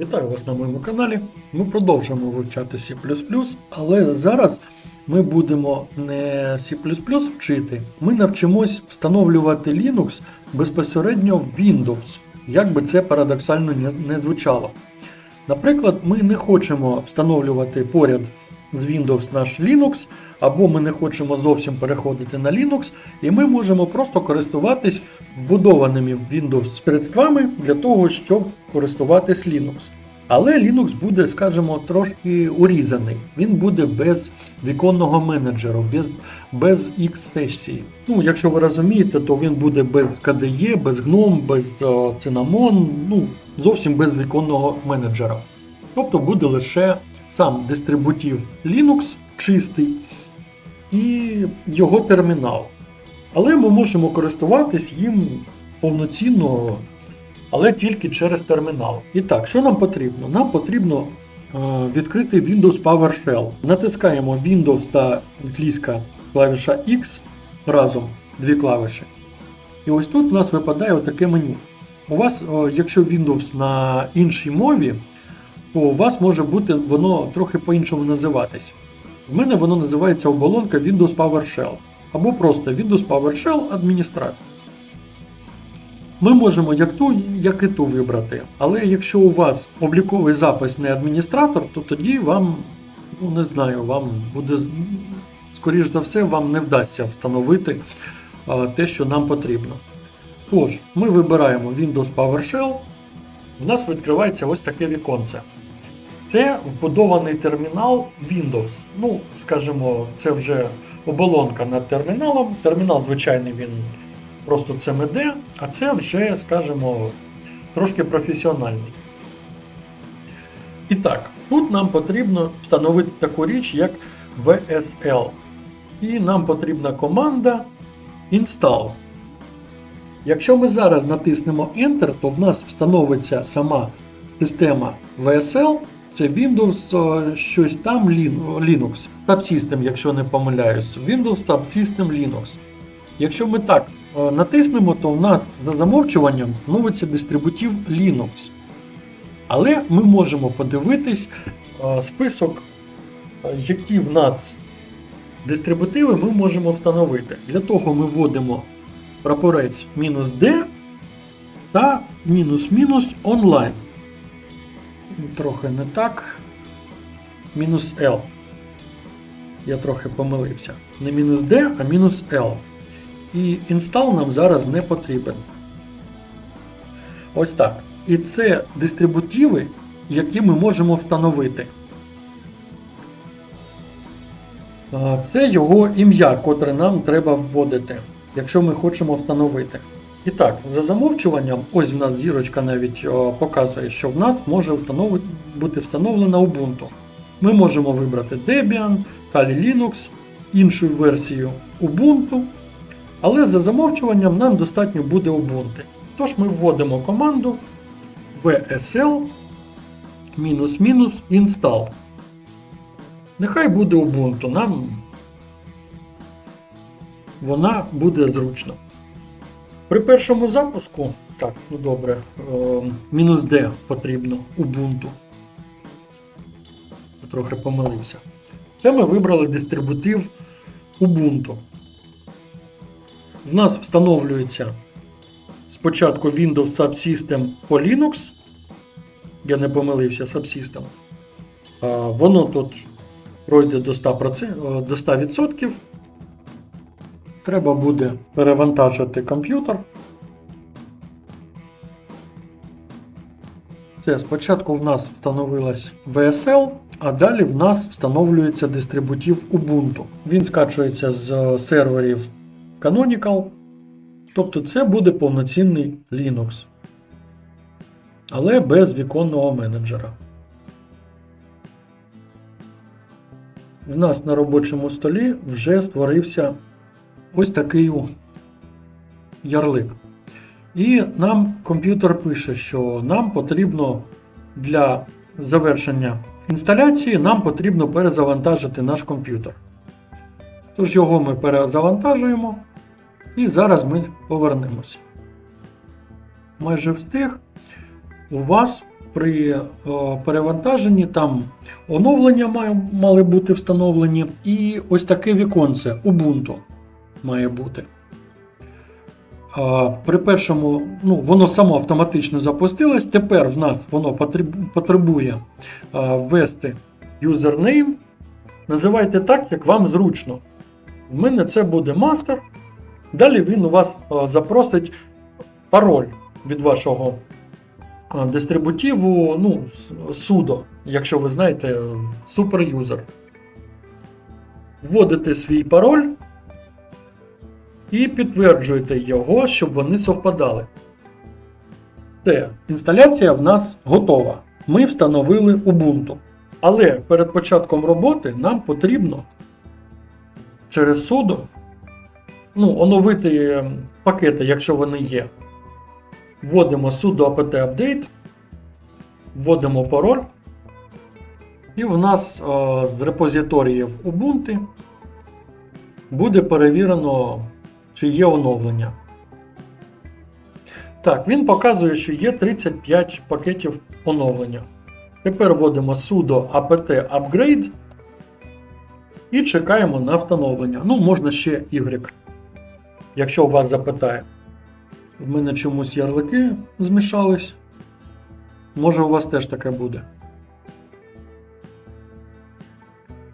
Вітаю вас на моєму каналі. Ми продовжуємо вивчати C, але зараз ми будемо не C вчити. Ми навчимось встановлювати Linux безпосередньо в Windows, як би це парадоксально не- звучало. Наприклад, ми не хочемо встановлювати поряд з Windows наш Linux, або ми не хочемо зовсім переходити на Linux, і ми можемо просто користуватись вбудованими Windows средствами для того, щоб користуватись Linux. Але Linux буде, скажімо, трошки урізаний. Він буде без віконного менеджеру, без, без X-сесії. Ну, якщо ви розумієте, то він буде без KDE, без GNOME, без е, Cinnamon, ну, зовсім без віконного менеджера. Тобто буде лише сам дистрибутив Linux чистий і його термінал. Але ми можемо користуватись їм повноцінно, але тільки через термінал. І так, що нам потрібно? Нам потрібно е, відкрити Windows PowerShell. Натискаємо Windows та англійська клавіша X разом, дві клавіші. І ось тут у нас випадає отаке меню. У вас, е, якщо Windows на іншій мові, то у вас може бути воно трохи по-іншому називатись. В мене воно називається оболонка Windows PowerShell або просто Windows PowerShell адміністратор. Ми можемо як ту, як і ту вибрати. Але якщо у вас обліковий запис не адміністратор, то тоді вам, ну не знаю, вам буде, скоріш за все, вам не вдасться встановити а, те, що нам потрібно. Тож, ми вибираємо Windows PowerShell, в нас відкривається ось таке віконце. Це вбудований термінал Windows. Ну, скажімо, це вже оболонка над терміналом. Термінал, звичайний, він просто CMD, а це вже, скажімо, трошки професіональний. І так, тут нам потрібно встановити таку річ, як VSL. І нам потрібна команда install. Якщо ми зараз натиснемо Enter, то в нас встановиться сама система VSL, це Windows щось там Lin- Linux. Subsystem, якщо не помиляюсь. Windows Subsystem Linux. Якщо ми так е, натиснемо, то в нас за замовчуванням встановиться дистрибутив Linux. Але ми можемо подивитись е, список, е, які в нас дистрибутиви ми можемо встановити. Для того ми вводимо прапорець мінус D та мінус-мінус онлайн. Трохи не так. Мінус L. Я трохи помилився. Не мінус D, а мінус L. І інстал нам зараз не потрібен. Ось так. І це дистрибутиви, які ми можемо встановити. Це його ім'я, котре нам треба вводити, якщо ми хочемо встановити. І так, за замовчуванням, ось в нас зірочка навіть о, показує, що в нас може бути встановлена Ubuntu. Ми можемо вибрати Debian, Kali Linux, іншу версію Ubuntu, але за замовчуванням нам достатньо буде Ubuntu. Тож ми вводимо команду vsl install. Нехай буде Ubuntu, нам вона буде зручно. При першому запуску, так, ну добре, е, мінус D потрібно Ubuntu. Трохи помилився. Це ми вибрали дистрибутив Ubuntu. В нас встановлюється спочатку Windows Subsystem по Linux. Я не помилився Subsystem. Воно тут пройде до 100%, е, до 100%. Треба буде перевантажити комп'ютер. Це спочатку в нас встановилась VSL, а далі в нас встановлюється дистрибутив Ubuntu. Він скачується з е, серверів Canonical. Тобто це буде повноцінний Linux. Але без віконного менеджера. В нас на робочому столі вже створився ось такий ярлик. І нам комп'ютер пише, що нам потрібно для завершення інсталяції нам потрібно перезавантажити наш комп'ютер. Тож його ми перезавантажуємо і зараз ми повернемося. Майже встиг. У вас при о, перевантаженні там оновлення мали бути встановлені, і ось таке віконце Ubuntu має бути. При першому, ну, воно само автоматично запустилось. Тепер в нас воно потребує ввести юзернейм. Називайте так, як вам зручно. В мене це буде мастер. Далі він у вас запросить пароль від вашого дистрибутиву, ну, с- sudo, якщо ви знаєте, суперюзер. Вводите свій пароль і підтверджуєте його, щоб вони совпадали. Все, інсталяція в нас готова. Ми встановили Ubuntu. Але перед початком роботи нам потрібно через sudo ну, оновити ем, пакети, якщо вони є. Вводимо sudo apt update, вводимо пароль. І в нас е, з репозиторіїв Ubuntu буде перевірено, чи є оновлення. Так, він показує, що є 35 пакетів оновлення. Тепер вводимо sudo apt upgrade і чекаємо на встановлення. Ну, можна ще Y. Якщо у вас запитає. В мене чомусь ярлики змішались. Може, у вас теж таке буде.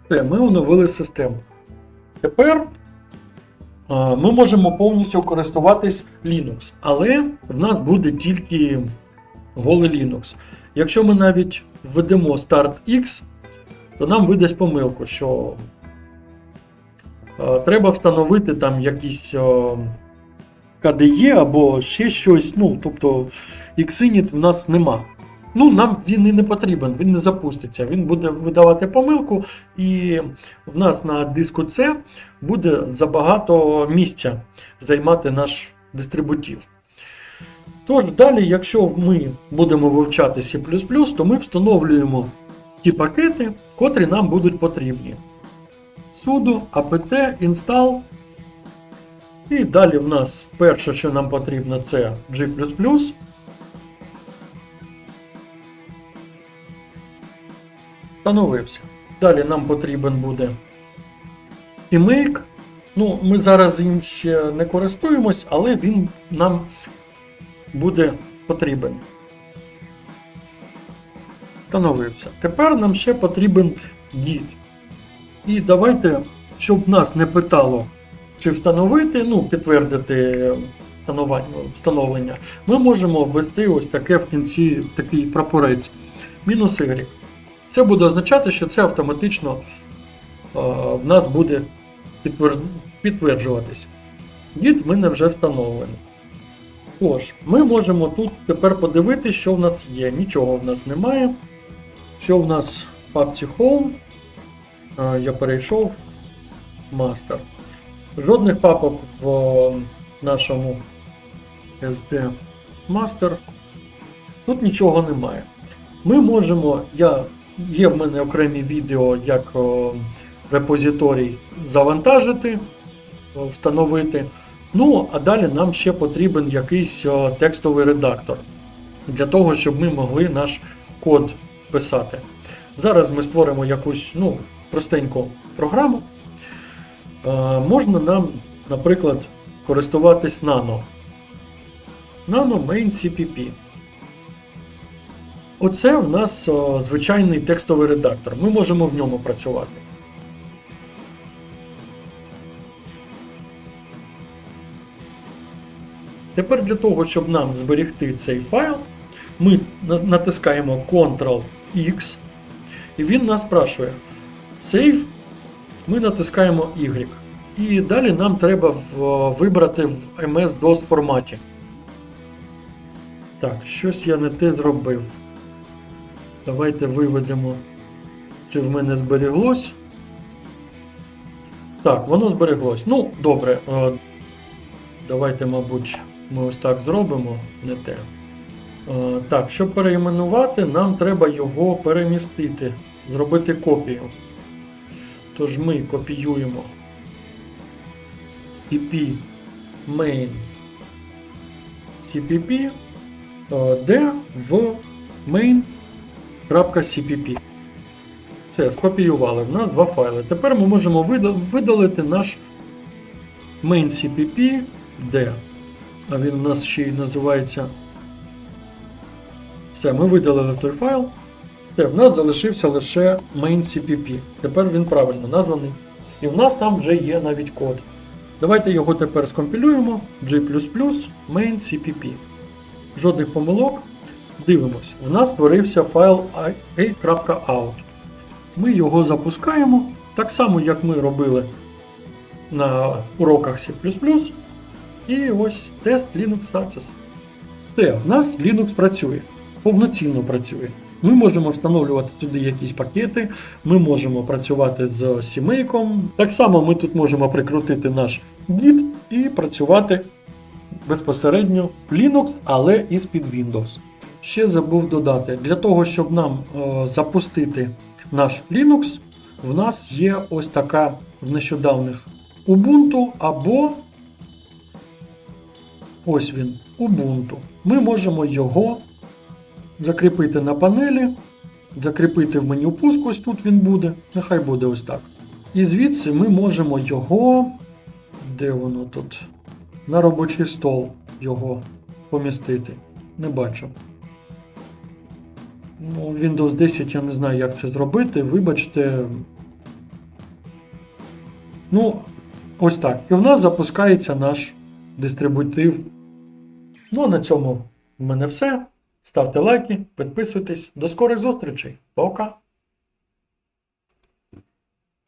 Все, ми оновили систему. Тепер ми можемо повністю користуватись Linux, але в нас буде тільки голий Linux. Якщо ми навіть введемо Start X, то нам видасть помилку, що е, треба встановити там якісь е, KDE або ще щось. Ну, тобто Xinit в нас нема. Ну, нам він і не потрібен, він не запуститься. Він буде видавати помилку, і в нас на диску C буде забагато місця займати наш дистрибутив. Тож, далі, якщо ми будемо вивчати C, то ми встановлюємо ті пакети, котрі нам будуть потрібні. sudo apt install. І далі в нас перше, що нам потрібно, це G. Встановився. Далі нам потрібен буде CMake. Ну, ми зараз їм ще не користуємось, але він нам буде потрібен. Встановився. Тепер нам ще потрібен Git. І давайте, щоб нас не питало, чи встановити, ну, підтвердити встановлення, ми можемо ввести ось таке в кінці такий прапорець. Мінус Y. Це буде означати, що це автоматично в нас буде підтверд- підтверджуватись. Git в мене вже встановлений. Тож, ми можемо тут тепер подивитися, що в нас є. Нічого в нас немає. Що в нас в папці Home? Я перейшов в Master. Жодних папок в е, нашому SD Master. Тут нічого немає. Ми можемо, я, є в мене окремі відео, як репозиторій завантажити, встановити. Ну, а далі нам ще потрібен якийсь текстовий редактор для того, щоб ми могли наш код писати. Зараз ми створимо якусь ну, простеньку програму. Можна нам, наприклад, користуватись Nano. Nano Main CPP. Оце в нас звичайний текстовий редактор. Ми можемо в ньому працювати. Тепер для того, щоб нам зберегти цей файл, ми натискаємо Ctrl-X, і він нас спрашує Save, ми натискаємо Y. І далі нам треба вибрати в MS-DOS форматі. Так, щось я не те зробив. Давайте виведемо, чи в мене збереглось. Так, воно збереглось. Ну, добре. е, Давайте, мабуть, ми ось так зробимо, не те. Е, Так, щоб переіменувати, нам треба його перемістити, зробити копію. Тож ми копіюємо cp main cpp, е, де в main main.cpp. Все, скопіювали. В нас два файли. Тепер ми можемо видалити наш main.cpp, де. А він у нас ще й називається. Все, ми видалили той файл. Все, в нас залишився лише main.cpp. Тепер він правильно названий. І в нас там вже є навіть код. Давайте його тепер скомпілюємо. G main.cpp. Жодних помилок. Дивимось. У нас створився файл a.out. Ми його запускаємо. Так само, як ми робили на уроках C. І ось тест Linux Access. Все, в нас Linux працює, повноцінно працює. Ми можемо встановлювати туди якісь пакети, ми можемо працювати з сімейком. Так само ми тут можемо прикрутити наш Git і працювати безпосередньо Linux, але із під Windows. Ще забув додати, для того, щоб нам е, запустити наш Linux, в нас є ось така в нещодавних Ubuntu або ось він, Ubuntu. Ми можемо його закріпити на панелі, закріпити в меню пуск, ось тут він буде, нехай буде ось так. І звідси ми можемо його. Де воно тут? На робочий стол його помістити. Не бачу. Ну, Windows 10 я не знаю, як це зробити. Вибачте. Ну, ось так. І в нас запускається наш дистрибутив. Ну, а на цьому в мене все. Ставте лайки, підписуйтесь. До скорих зустрічей. Пока!